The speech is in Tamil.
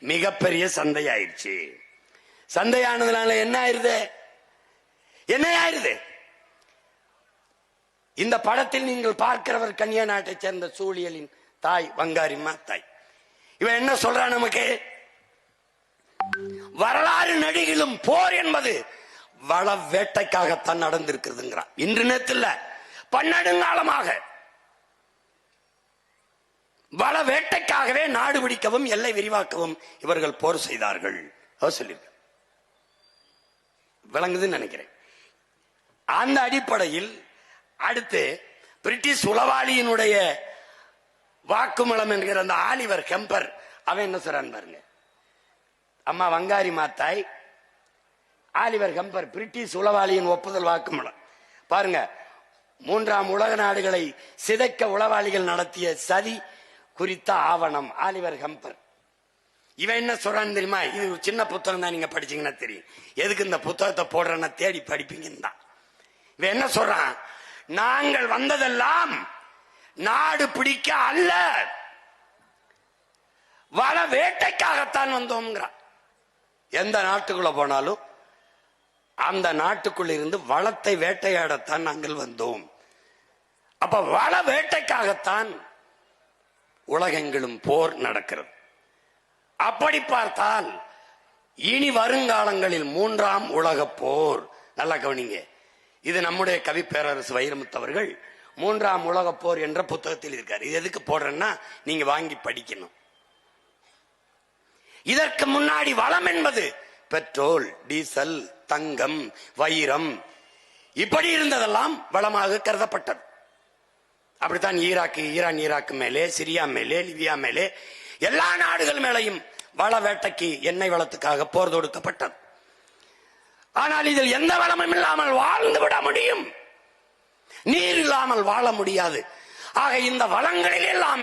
மிகப்பெரிய சந்தையாயிருச்சு சந்தையானதுனால என்ன ஆயிருது? என்ன ஆயிருது? இந்த படத்தில் நீங்கள் பார்க்கிறவர் கன்னியா நாட்டை சேர்ந்த சூழியலின் தாய் வங்காரிம்மா தாய் இவன் என்ன சொல்றான் நமக்கு? வரலாறு நடிகிலும் போர் என்பது வள வேட்டைக்காகத்தான் நடந்திருக்கிறதுங்கிறான். இன்று நேரத்தில் பன்னெடுங்காலமாக வள வேட்டைக்காகவே நாடு பிடிக்கவும் எல்லை விரிவாக்கவும் இவர்கள் போர் செய்தார்கள். அவர் சொல்லி விளங்குதுன்னு நினைக்கிறேன். அந்த அடிப்படையில் அடுத்து பிரிட்டிஷ் உளவாளியினுடைய வாக்குமூலம் என்கிற அந்த ஆலிவர் கெம்பர் அவன் என்ன சொல்றான் பாருங்க. அம்மா வங்காரி மாத்தாய் ஆலிவர் கம்பர் பிரிட்டிஷ் உளவாளியின் ஒப்புதல் வாக்குமூலம். பாருங்க மூன்றாம் உலக நாடுகளை சிதைக்க உளவாளிகள் நடத்திய சதி குறித்த ஆவணம். ஆலிவர் கம்பர் இவன் என்ன சொல்றான்னு தெரியுமா? இது ஒரு சின்ன புத்தகம் தான் நீங்க படிச்சீங்கன்னா தெரியும். எதுக்கு இந்த புத்தகத்தை போடுறேன்னா தேடி படிப்பீங்கன்னு தான். இவன் என்ன சொல்றான்? நாங்கள் வந்ததெல்லாம் நாடு பிடிக்க அல்ல. வள வேட்டைக்காகத்தான் வந்தோம்ங்கிறான். எந்த நாட்டுக்குள்ள போனாலும் அந்த நாட்டுக்குள்ள இருந்து வளத்தை வேட்டையாடத்தான் நாங்கள் வந்தோம். அப்ப வள வேட்டைக்காகத்தான் உலகெங்கிலும் போர் நடக்கிறது. அப்படி பார்த்தால் இனி வருங்காலங்களில் மூன்றாம் உலக போர். நல்லா கவனிங்க. இது நம்முடைய கவி பேரரசு வைரமுத்தவர்கள் மூன்றாம் உலக போர் என்ற புத்தகத்தில் இருக்கார். இது எதுக்கு போடுறேன்னா நீங்க வாங்கி படிக்கணும். இதற்கு முன்னாடி வளம் என்பது பெட்ரோல் டீசல் தங்கம் வைரம். இப்படி இருந்ததெல்லாம் வளமாக கருதப்பட்டது. அப்படித்தான் ஈராக்கு ஈரான் ஈராக்கு மேலே சிரியா மேலே லிபியா மேலே எல்லா நாடுகள் மேலையும் வள வேட்டைக்கு எண்ணெய் வளத்துக்காக போர் தொடுக்கப்பட்டது. ஆனால் இதில் எந்த வளமும் இல்லாமல் வாழ்ந்து விட முடியும். நீர் இல்லாமல் வாழ முடியாது. ஆக இந்த வளங்களில் எல்லாம்